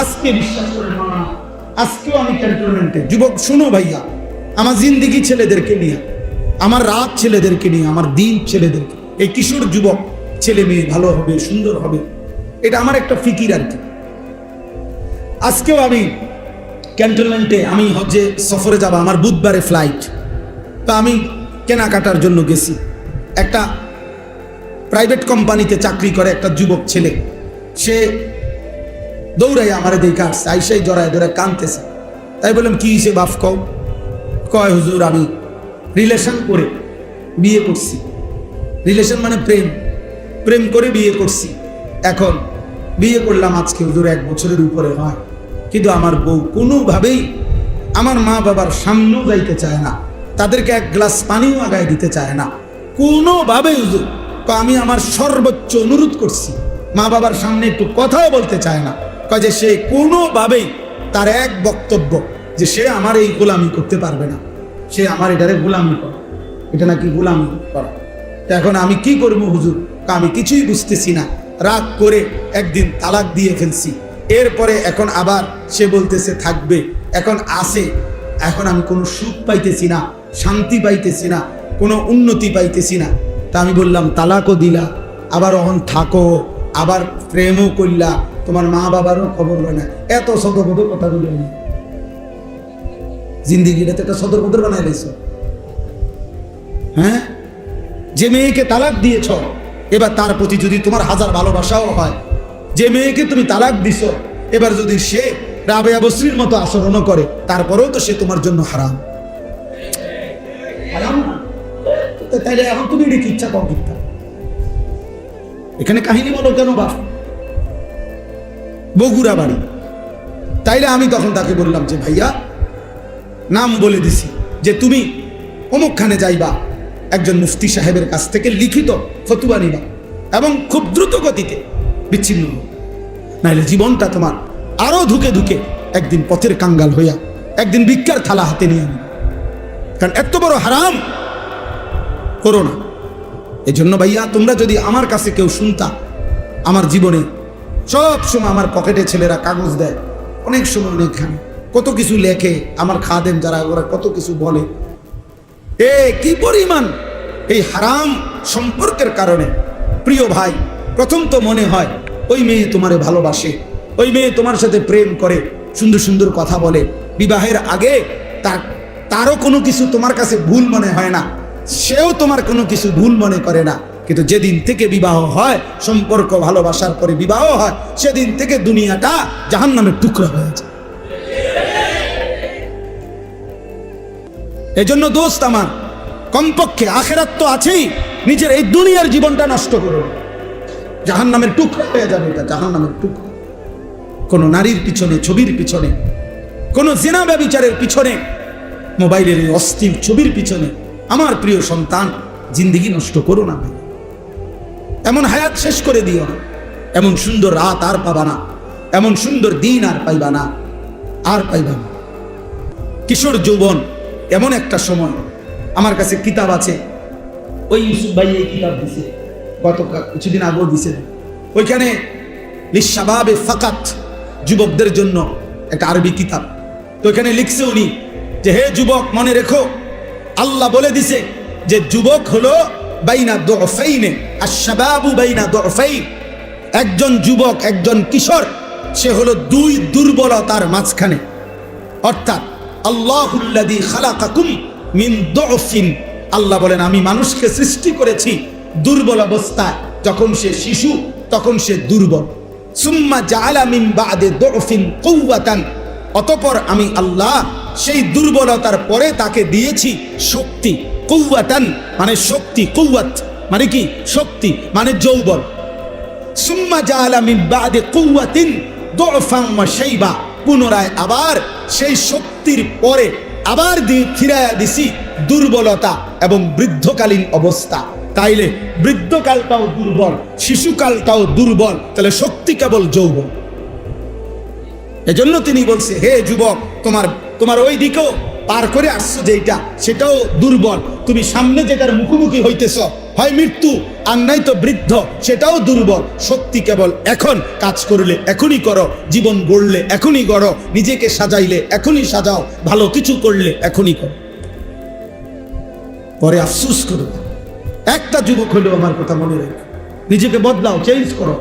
আজকে বিশ্বাস করে না। আজকেও আমি ক্যান্টনমেন্টে যুবক, শুনো ভাইয়া, আমার জিন্দিগি ছেলেদেরকে নিয়ে, আমার রাত ছেলেদেরকে নিয়ে, আমার দিন ছেলেদেরকে এই কিশোর যুবক, ছেলে মেয়ে ভালো হবে, সুন্দর হবে, এটা আমার একটা ফিকির আর কি। আজকেও আমি ক্যান্টনমেন্টে আমি হচ্ছে সফরে যাব, আমার বুধবারে ফ্লাইট তা আমি কেনাকাটার জন্য গেছি। একটা প্রাইভেট কোম্পানিতে চাকরি করে একটা যুবক ছেলে। সে দৌড়াই আমার দেখে আসছে, আইসাই জড়ায় ধরে কানতেছে তাই বললাম, কি সে বাফ কও? কয়, হুজুর, আমি রিলেশন করে বিয়ে করছি। রিলেশন মানে প্রেম। প্রেম করে বিয়ে করছি। এখন বিয়ে করলাম আজকে, হুজুর, এক বছরের উপরে হয়। কিন্তু আমার বউ কোনোভাবেই আমার মা বাবার সামনেও যাইতে চায় না। তাদেরকে এক গ্লাস পানিও আগায় দিতে চায় না। কোনোভাবেই হুজুর আমি আমার সর্বোচ্চ অনুরোধ করছি। মা বাবার সামনে একটু কথাও বলতে চায় না। যে সে কোনোভাবেই তার এক বক্তব্য যে সে আমার এই গোলামি করতে পারবে না। সে আমার এটারে গোলামি করে। এটা নাকি গোলামি করা। এখন আমি কি করব হুজুর? আমি কিছুই বুঝতেছি না। রাগ করে একদিন তালাক দিয়ে ফেলছি। এরপরে এখন আবার সে বলতেছে, থাকবে। এখন আসে এখন আমি কোনো সুখ পাইতেছি না, শান্তি পাইতেছি না, কোনো উন্নতি পাইতেছি না। তা আমি বললাম, তালাকও দিলা, আবার অহন থাকো। আবার প্রেমও করলা তোমার মা বাবারও খবর হয় না। এত সতর্কত কথাগুলো আমি। জিন্দিগিটা তো একটা সতর্কতার বানাই লাইছ। হ্যাঁ? যে মেয়েকে তালাক দিয়েছ, এবার তার প্রতি যদি তোমার হাজার ভালোবাসাও হয়, যে মেয়েকে তুমি তালাক দিছ, এবার যদি সে রাবেয়া বসরির মতো আচরণও করে, তারপরেও তো সে তোমার জন্য হারাম। হারাম না? তো তাইলে এখন তুমি ইচ্ছা কম এখানে কাহিনী বলো কেন বাপ বগুড়া বাড়ি। তাইলে আমি তখন তাকে বললাম যে, ভাইয়া, নাম বলে দিছি যে তুমি অমুকখানে যাইবা একজন মুফতি সাহেবের কাছ থেকে লিখিত ফতুয়া নিবা এবং খুব দ্রুত গতিতে বিচ্ছিন্ন। নাইলে জীবনটা তোমার আরও ধুকে ধুকে একদিন পথের কাঙ্গাল হইয়া একদিন ভিক্ষার থালা হাতে নিয়ে আনবে। কারণ এত বড় হারাম করো না। এই জন্য ভাইয়া, তোমরা যদি আমার কাছে কেউ শুনতা, আমার জীবনে সব সময় আমার পকেটে ছেলেরা কাগজ দেয়, অনেক সময় অনেকখানে। কত কিছু লেখে, আমার খাদেম যারা, ওরা কত কিছু বলে। এ, কি পরিমাণ? এই হারাম সম্পর্কের কারণে, প্রিয় ভাই, প্রথম তো মনে হয়, ওই মেয়ে তোমারে ভালোবাসে, ওই মেয়ে তোমার সাথে প্রেম করে, সুন্দর সুন্দর কথা বলে। বিবাহের আগে তার, তারও কোনো কিছু তোমার কাছে ভুল মনে হয় না। সেও তোমার কোনো কিছু ভুল মনে করে না। কিন্তু যেদিন থেকে বিবাহ হয়, সম্পর্ক ভালোবাসার পরে বিবাহ হয়, সেদিন থেকে দুনিয়াটা জাহান জাহান্নামের টুকরা হয়েছে এজন্য দোস্ত আমার, কমপক্ষে আখেরাত তো আছেই, নিজের এই দুনিয়ার জীবনটা নষ্ট করো। জাহান নামের টুকরা হয়ে যাবে এটা জাহান নামের টুকরা। কোনো নারীর পিছনে, ছবির পিছনে, কোনো জেনা ব্যবিচারের পিছনে, মোবাইলের এই অস্থির ছবির পিছনে আমার প্রিয় সন্তান, জিন্দিগি নষ্ট করো না ভাই। এমন হায়াত শেষ করে দিও না। এমন সুন্দর রাত আর পাবা না। এমন সুন্দর দিন আর পাইবা না। আর পাইবা না। কিশোর যৌবন, এমন একটা সময়। আমার কাছে কিতাব আছে। ওই ইউসুফ ভাই এই কিতাব দিছে। গত কিছুদিন আগেও দিছে। ওইখানে, লিসাবাবে ফাকাত যুবকদের জন্য একটা আরবি কিতাব। তো ওইখানে লিখছে উনি যে, হে যুবক, মনে রেখো আল্লাহ বলে দিছে যে যুবক হলো বাইনা দোফাইনে আর শাবাবু বাইনা দোফাইন। একজন যুবক, একজন কিশোর, সে হলো দুই দুর্বলতার মাঝখানে। অর্থাৎ আল্লাহুল্লাদি খালাকাকুম মিন দুফিন। আল্লাহ বলেন, আমি মানুষকে সৃষ্টি করেছি দুর্বল অবস্থায়। যখন সে শিশু, তখন সে দুর্বল। সুম্মা জাআলা মিন বাদে দুফিন কুওয়াতান। অতঃপর আমি আল্লাহ সেই দুর্বলতার পরে তাকে দিয়েছি শক্তি, কুওয়াতান মানে শক্তি, কুওয়াত মানে কি? শক্তি মানে যৌবন। সুম্মা বাদে ওয়া পুনরায় আবার সেই শক্তির পরে আবার ফিরাইয়া দিছি দুর্বলতা এবং বৃদ্ধকালীন অবস্থা। তাইলে বৃদ্ধকালটাও দুর্বল, শিশুকালটাও দুর্বল, তাহলে শক্তি কেবল যৌবন। এজন্য তিনি বলছে, হে যুবক, তোমার তোমার ওই দিকেও পার করে আসছো যেটা সেটাও দুর্বল। তুমি সামনে যেটার মুখোমুখি হইতেছ, হয় মৃত্যু, আর নাই তো বৃদ্ধ, সেটাও দুর্বল। শক্তি কেবল এখন কাজ করলে এখনই করো, জীবন গড়লে এখনই গড়ো, নিজেকে সাজাইলে এখনই সাজাও, ভালো কিছু করলে এখনই করো। পরে আফসুস করবে একটা যুবক হলেও আমার কথা মনে রেখো। নিজেকে বদলাও চেঞ্জ করো।